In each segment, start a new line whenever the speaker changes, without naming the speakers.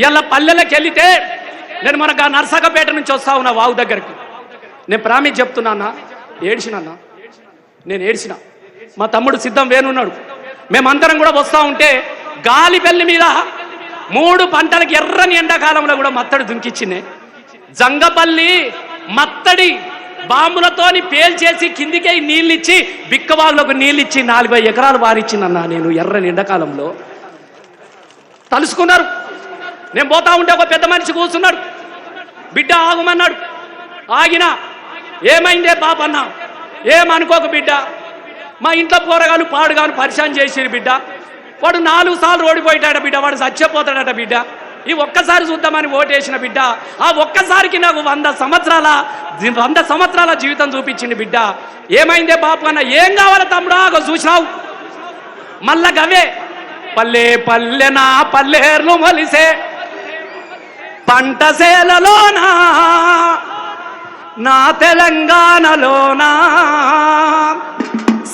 ఇవాళ పల్లెలకు వెళితే నేను మనకు ఆ నర్సకపేట నుంచి వస్తా ఉన్నా వావు దగ్గరికి. నేను ప్రామిస్ చెప్తున్నా ఏడ్చినన్నా నేను ఏడ్చిన. మా తమ్ముడు సిద్ధం వేనున్నాడు మేమందరం కూడా వస్తా ఉంటే గాలి పెళ్ళి మీద మూడు పంటలకు ఎర్రని ఎండాకాలంలో కూడా మత్తడి దుంకిచ్చింది. జంగపల్లి మత్తడి బాంబులతోని పేల్చేసి కిందికే నీళ్ళు ఇచ్చి నీళ్ళిచ్చి నీళ్ళు ఇచ్చి నాలుగు ఎకరాలు వారిచ్చిందన్నా నేను ఎర్రని ఎండాకాలంలో. తలుసుకున్నారు. నేను పోతా ఉంటే ఒక పెద్ద మనిషి కూర్చున్నాడు. బిడ్డ ఆగమన్నాడు. ఆగినా ఏమైందే పాపన్న? ఏమనుకోక బిడ్డ? మా ఇంట్లో పోరగాలు పాడుగాను పరిశాన్ చేసిరు బిడ్డ. వాడు నాలుగు సార్లు ఓడిపోయాడట బిడ్డ. వాడు చచ్చిపోతాడట బిడ్డ. ఈ ఒక్కసారి చూద్దామని ఓటేసిన బిడ్డ. ఆ ఒక్కసారికి నాకు వంద సంవత్సరాల వంద సంవత్సరాల జీవితం చూపించింది బిడ్డ. ఏమైందే బాపు అన్న ఏం కావాలి తమ్ముడా? అగో చూసినావు. మళ్ళా గవే పల్లె పల్లె నా పల్లెర్లు మొలిసే. పంటసేలలోనా నా తెలంగాణలోనా?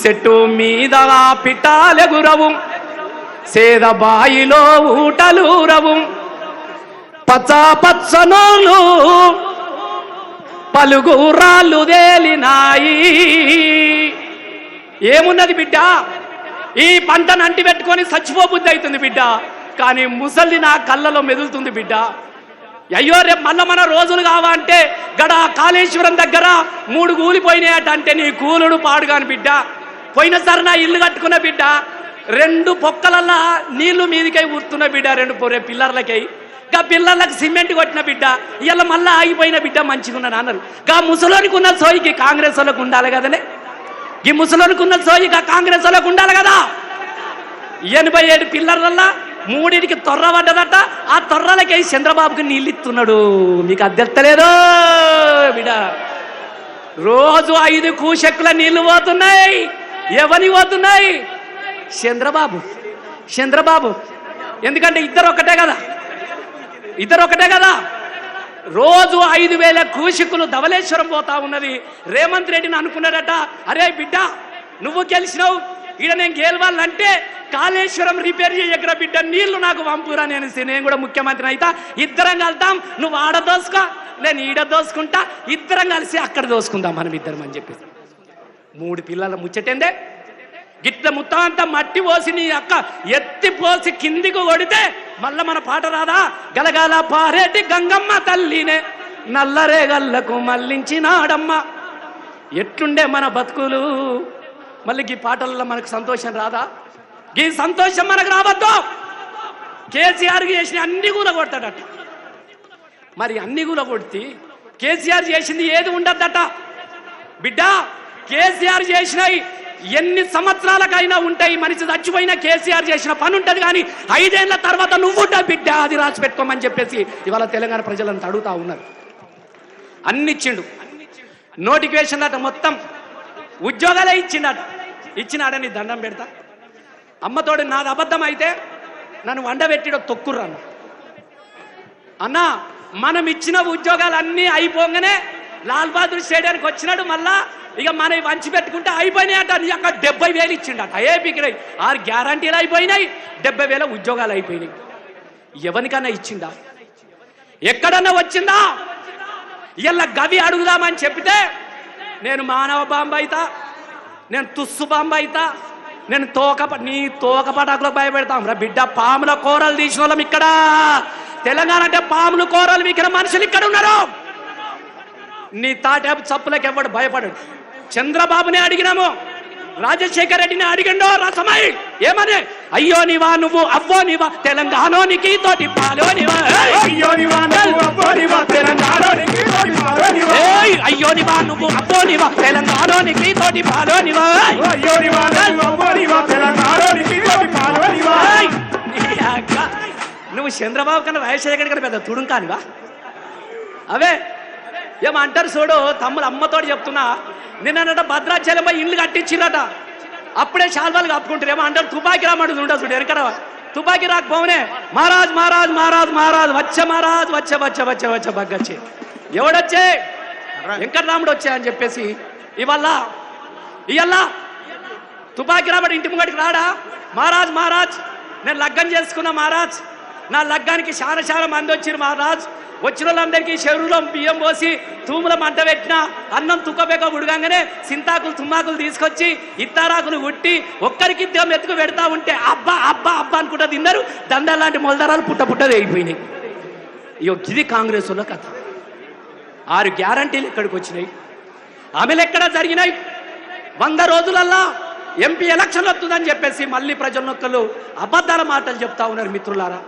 చెట్టు మీద పిటాలెగురవు సేద బాయిలో ఊటలూరవు. పచ్చ పచ్చనోలు పలుగురాళ్ళు తేలినాయి. ఏమున్నది బిడ్డ? ఈ పంటను అంటి పెట్టుకొని చచ్చిపోబుద్ధి అవుతుంది బిడ్డ. కానీ ముసలి నా కళ్ళలో మెదులుతుంది బిడ్డ. అయ్యో రేపు మళ్ళా మన రోజులు కావాలంటే గడ కాళేశ్వరం దగ్గర మూడు కూలిపోయినాయట అంటే నీ కూలుడు పాడుగాని బిడ్డ. పోయినసారి నా ఇల్లు కట్టుకున్న బిడ్డ. రెండు పొక్కలల్లా నీళ్ళు మీదికై ఊరుతున్న బిడ్డ రెండు పొరే పిల్లర్లకై. గా పిల్లలకు సిమెంట్ కొట్టిన బిడ్డ. ఇవాళ మళ్ళా ఆగిపోయిన బిడ్డ మంచిగా ఉన్న అన్నారు. గా ముసలోనికి ఉన్న సోయికి కాంగ్రెస్ వాళ్ళకు ఉండాలి కదనే? ఈ ముసలోనికి ఉన్న సోయి కాంగ్రెస్ వాళ్ళకు ఉండాలి కదా? ఎనభై ఏడు పిల్లర్లల్లా మూడింటికి తొర్ర పడ్డదట. ఆ తొర్రలకి చంద్రబాబుకి నీళ్ళు ఇస్తున్నాడు మీకు అద్దెత్తలేదో బిడ. రోజు ఐదు కూశక్కుల నీళ్ళు పోతున్నాయి. ఎవని పోతున్నాయి? చంద్రబాబు. చంద్రబాబు. ఎందుకంటే ఇద్దరు ఒకటే కదా? ఇద్దరు ఒకటే కదా? రోజు ఐదు వేల కూషికులు ధవలేశ్వరం పోతా ఉన్నది. రేవంత్ రెడ్డిని అనుకున్నాడట. అరే బిడ్డ నువ్వు గెలిచినావు. ఈడ నేను గెలవాలంటే కాళేశ్వరం రిపేర్ చేయగర బిడ్డ నీళ్ళు నాకు పంపురా నేను నేను కూడా ముఖ్యమంత్రి అయితా. ఇద్దరం కలుతాం నువ్వు ఆడ దోసుకో నేను ఈడ దోసుకుంటా. ఇద్దరం కలిసి అక్కడ దోసుకుందాం మనం ఇద్దరం అని చెప్పేసి. మూడు పిల్లల ముచ్చటేందే? గిట్ల మొత్తం అంతా మట్టి పోసి నీ అక్క ఎత్తి పోసి కిందికి కొడితే మళ్ళా మన పాట రాదా? గలగాల పారేటి గంగమ్మ తల్లినే నల్లరేగల్లకు మళ్ళించినాడమ్మ. ఎట్లుండే మన బతుకులు? మళ్ళీ ఈ పాటల్లో మనకు సంతోషం రాదా? ఈ సంతోషం మనకు రావద్దు. కేసీఆర్ చేసిన అన్ని కూడా కొడతాడట. మరి అన్ని కూడా కొడితే కేసీఆర్ చేసింది ఏది ఉండద్దట? బిడ్డ కేసీఆర్ చేసినవి ఎన్ని సంవత్సరాలకైనా ఉంటాయి మనిషి చచ్చిపోయిన కేసీఆర్ చేసిన పని ఉంటుంది కానీ ఐదేళ్ళ తర్వాత నువ్వు బిడ్డ అది రాసి పెట్టుకోమని చెప్పేసి ఇవాళ తెలంగాణ ప్రజలంతా అడుగుతా ఉన్నారు. అన్ని ఇచ్చిండు. నోటిఫికేషన్ అట మొత్తం ఉద్యోగాలే ఇచ్చిండట. ఇచ్చినాడని దండం పెడతా. అమ్మతోడు నాది అబద్ధం అయితే నన్ను వండబెట్టిడో తొక్కుర్రు అన్న అన్నా మనం ఇచ్చిన ఉద్యోగాలు అన్నీ అయిపోగానే లాల్ బహదూర్ స్టేడియానికి వచ్చినాడు మళ్ళా ఇక మన వంచి పెట్టుకుంటే అయిపోయినాయట. నీ యొక్క డెబ్బై వేలు ఇచ్చిండట. ఏ ఆరు గ్యారంటీలు అయిపోయినాయి డెబ్బై వేల ఉద్యోగాలు అయిపోయినాయి. ఎవరికన్నా ఇచ్చిందా ఎక్కడన్నా వచ్చిందా? ఇలా గవి అడుగుదామని చెప్తే నేను మానవ బాంబు అయితా నేను తుస్సు బాంబు అయితా నేను తోక నీ తోక పటాకులకు భయపెడతాం రా బిడ్డ. పాముల కూరలు తీసిన వాళ్ళం ఇక్కడ. తెలంగాణ అంటే పాములు కూరలు మీకిన మనుషులు ఇక్కడ ఉన్నారు. నీ తాటాపు చప్పులకు ఎవడు భయపడడు. చంద్రబాబుని అడిగినాము. రాజశేఖర రెడ్డిని అడిగిండో రసమై ఏమని? అయ్యో నీవా నువ్వు అవ్వో నీవా. తెలంగాణోనికి తోటి పాలో నీవా.
అయ్యో నీవా నువ్వు అవ్వో నీవా. తోటి పాలో నీవా.
ఏయ్! నీ అక్క. నువ్వు చంద్రబాబు కన్నా రాజశేఖర్ కన్నా పెద్ద తుడుం కానివా అవే ఏమంటారు చూడు తమ్ముడు అమ్మతోటి చెప్తున్నా. నిన్నట భద్రాచలంపై ఇల్లు కట్టించిరట అప్పుడే శాల్వాలు కప్పుకుంటారు ఏమో అంటారు తుపాకి రామడు ఉంటా చూడు ఎరకడ తుపాకి రాకపోవనే. మహారాజ్ మహారాజ్ మహారాజ్ మహారాజ్ వచ్చ మహారాజ్ వచ్చ వచ్చ వచ్చ వచ్చ బగ్గచ్చే. ఎవడొచ్చే? వెంకటరాముడు వచ్చే అని చెప్పేసి ఇవల్ల ఇవల్ల తుపాకి రాబడి ఇంటి ముంగడికి రాడా? మహారాజ్ మహారాజ్ నేను లగ్గం చేసుకున్నా మహారాజ్. నా లగ్గానికి చాలా చాలా మంది వచ్చారు మహారాజ్. వచ్చిన వాళ్ళందరికీ చెరువులో బియ్యం పోసి తూముల మంట పెట్టిన అన్నం తుక్కబెక్క ఉడగంగానే సింతాకులు తుమ్మాకులు తీసుకొచ్చి ఇత్తారాకులు ఉట్టి ఒక్కరికి ఇద్దరు ఎత్తుకు పెడతా ఉంటే అబ్బా అబ్బా అబ్బా అనుకుంటా తిన్నారు. దండాలు లాంటి మొలదరాలు పుట్ట పుట్టది అయిపోయినాయి. ఇగో ఇది కాంగ్రెస్ వాళ్ళ కథ. ఆరు గ్యారంటీలు ఎక్కడికి వచ్చినాయి? ఆమెలు ఎక్కడ జరిగినాయి? వంద రోజులల్లా ఎంపీ ఎలక్షన్ వస్తుందని చెప్పేసి మళ్ళీ ప్రజలొక్కలు అబద్ధాల మాటలు చెప్తా ఉన్నారు మిత్రులారా.